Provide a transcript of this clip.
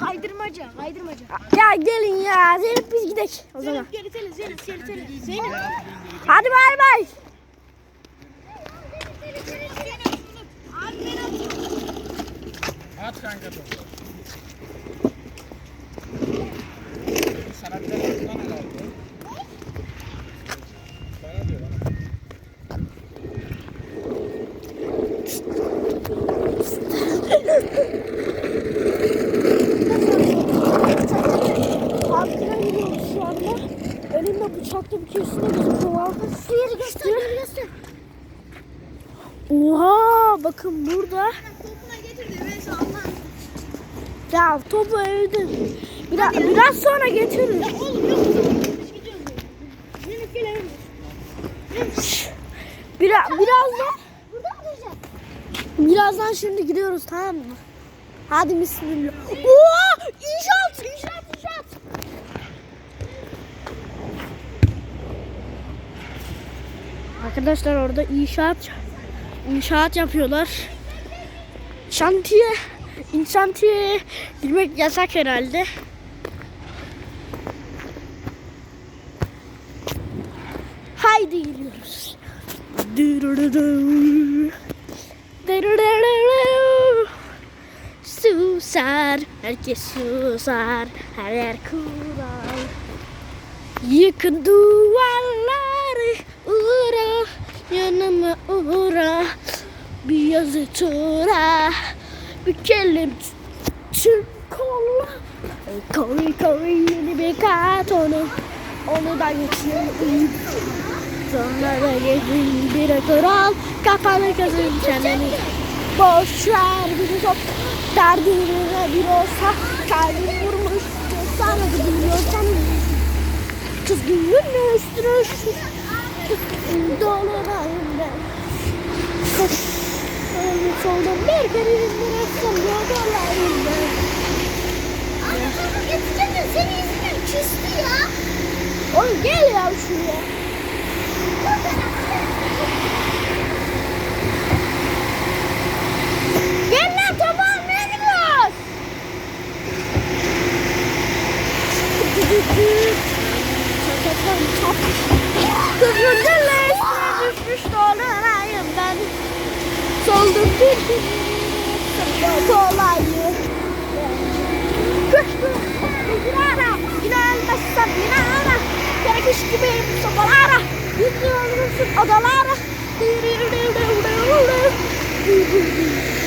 Kaydırmaca, kaydırmaca. Ya gelin ya. Zeynep biz gidelim o zaman. Zeynep gerisene, Zeynep, Zeynep, Zeynep. Zeynep. Hadi bay bay. At kanka topu. Sana bir de Elimde bıçaklı bir kesine gözüküyor. Sıyır göster, göster. Oha bakın burada. Topuna getirdi. Ya topu evde. Biraz, biraz sonra getiririz. Oğlum yok. Evim. Biraz, birazdan, Burada mı duracağız? birazdan şimdi gidiyoruz tamam mı? Hadi bismillah. Oha! İnşaat, inşaat, inşaat. Arkadaşlar orada inşaat inşaat yapıyorlar. Şantiye, şantiye girmek yasak herhalde. Haydi gidiyoruz. Susar, herkes susar, her yer kural. Yıkın duvarları, uğra, yanıma uğra. Bir yazı tura, bir kelim tüm kolla. Koy koy yeni bir kartonu, onu da geçeyim. Sonra da gezin bir kral, kafanı kazın çeneni. Boş ver bir top, derdine bir olsa, kalbim vurmuş. Sana da biliyorsan, kız şu, Dolanayım ben. Kaç. Onu sonra ver beni indiresim ya ben. Anne baba getirince seni yüzünden küstü ya. Oğlum gel ya şuraya. öldürdün. Kötü olayı. Köşkü. Binara. Binanmazsa binara. Gerekiş gibi sopalara. Yüzünü öldürsün odalara. Dürü dürü dürü dürü.